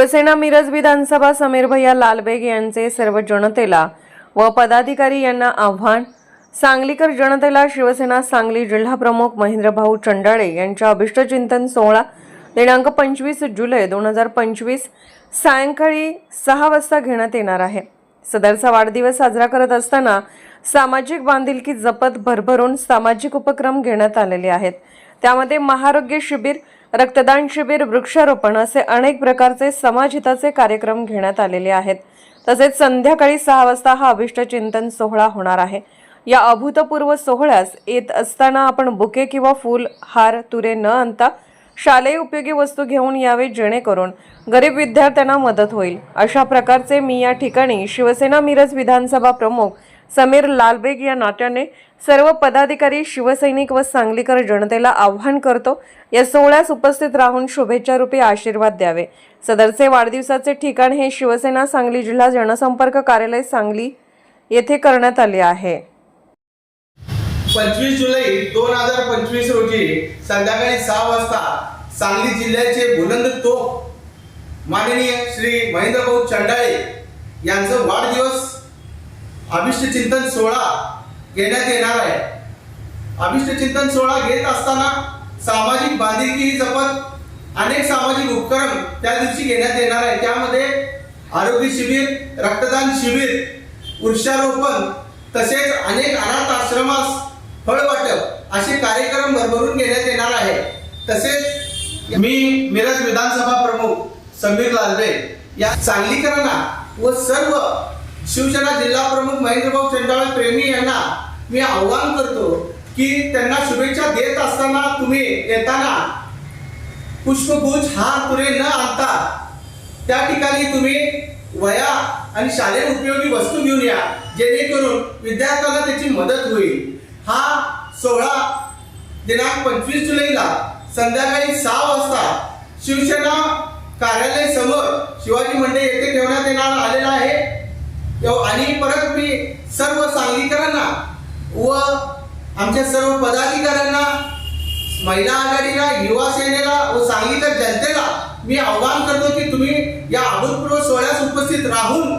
शिवसेना मिरज विधानसभा समीर भैया लालबेग यांचे सर्व जनतेला व पदाधिकारी यांना आव्हान सांगलीकर जनतेला शिवसेना सांगली जिल्हा प्रमुख महेंद्रभाऊ चंडाळे यांच्या अभिष्टचिंतन सोहळा दिनांक पंचवीस जुलै दोन हजार पंचवीस सायंकाळी सहा वाजता घेण्यात येणार आहे. सदरचा वाढदिवस साजरा करत असताना सामाजिक बांधिलकी जपत भरभरून सामाजिक उपक्रम घेण्यात आलेले आहेत. त्यामध्ये महारोग्य शिबिर रक्तदान शिबिर वृक्षारोपण असे अनेक प्रकारचे समाजहिताचे कार्यक्रम घेण्यात आलेले आहेत. तसेच संध्याकाळी सहा वाजता हा अभिष्ट चिंतन सोहळा होणार आहे. या अभूतपूर्व सोहळ्यास येत असताना आपण बुके किंवा फूल हार तुरे न आणता शालेय उपयोगी वस्तू घेऊन यावे जेणेकरून गरीब विद्यार्थ्यांना मदत होईल. अशा प्रकारचे मी या ठिकाणी शिवसेना मिरज विधानसभा प्रमुख समीर लालबेग या नात्याने सर्व पदाधिकारी शिवसैनिक व सांगलीकर जनतेला आव्हान करतो. या सोहळ्यास उपस्थित राहून शुभेच्छा रूपी आशीर्वाद द्यावे. सदरचे वाढदिवसाचे ठिकाण हे शिवसेना सांगली जिल्हा जनसंपर्क कार्यालय सांगली येथे करण्यात आले आहे. पंचवीस जुलै दोन हजार पंचवीस रोजी संध्याकाळी सहा वाजता सांगली जिल्ह्याचे बुलंद तोप माननीय श्री महेंद्रभाऊ चंडाळे यांचं वाढदिवस अभिष्ट चिंतन सोहळा घेण्यात येणार आहे. अभिष्ट चिंतन सोहळा घेत असताना सामाजिक बांधिलकी जपत अनेक सामाजिक उपक्रम त्या दिवशी घेण्यात येणार आहे. त्यामध्ये आरोग्य शिबिर रक्तदान शिबिर वृक्षारोपण तसेच अनेक अनाथ आश्रमास फळ वाटप असे कार्यक्रम भरभरून घेण्यात येणार आहे. तसेच मी मिरज विधानसभा प्रमुख समीर लालबे या सांगलीकरांना व सर्व शिवसेना जिल्हा प्रमुख महेंद्रभाऊ चंडाळ प्रेमी यांना मी आव्हान करतो की त्यांना शुभेच्छा देत असताना तुम्ही येताना पुष्पगुच्छ हार तुरे न आणता त्या ठिकाणी तुम्ही वया आणि शालेय उपयोगी वस्तू घेऊन या जेणेकरून विद्यार्थ्यांना त्याची मदत होईल. हा सोहळा दिनांक पंचवीस जुलैला संध्याकाळी सहा वाजता शिवसेना कार्यालय समोर शिवाजी मंडळ येथे ठेवण्यात येणार आलेला आहे. तेव्हा आणि परत मी सर्व सांगलीकरांना व आमच्या सर्व पदाधिकाऱ्यांना महिला आघाडीला युवा सेनेला व सांगलीकर जनतेला मी आव्हान करतो की तुम्ही या अभूतपूर्व सोहळ्यास उपस्थित राहून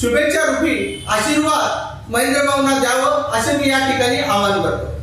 शुभेच्छा रूपी आशीर्वाद महेंद्र भाऊंना द्यावं असे मी या ठिकाणी आवाहन करतो.